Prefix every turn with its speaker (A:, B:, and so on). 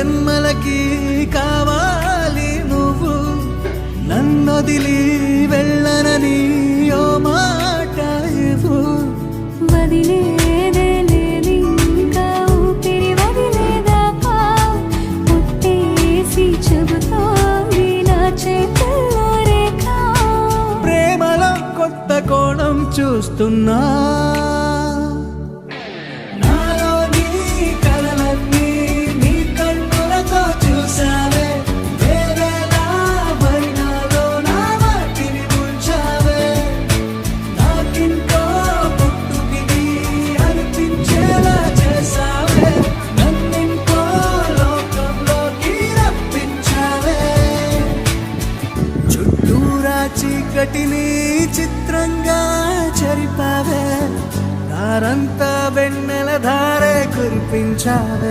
A: జన్మలకి కావాలి నువ్వు. నన్నొదిలి వెళ్ళనని ఓ మాట ఇవ్వు.
B: వదిలేదే లేదు ఇంకా ఊపిరి వదిలేదాకా పుట్టేసి చెబుతోంది నా చేతుల్లో రేఖ.
A: ప్రేమలో కొత్త కోణం చూస్తున్నా. చీకటిని చిత్రంగా చరిపావే దారంతా వెన్నెల ధారే కురిపించావే.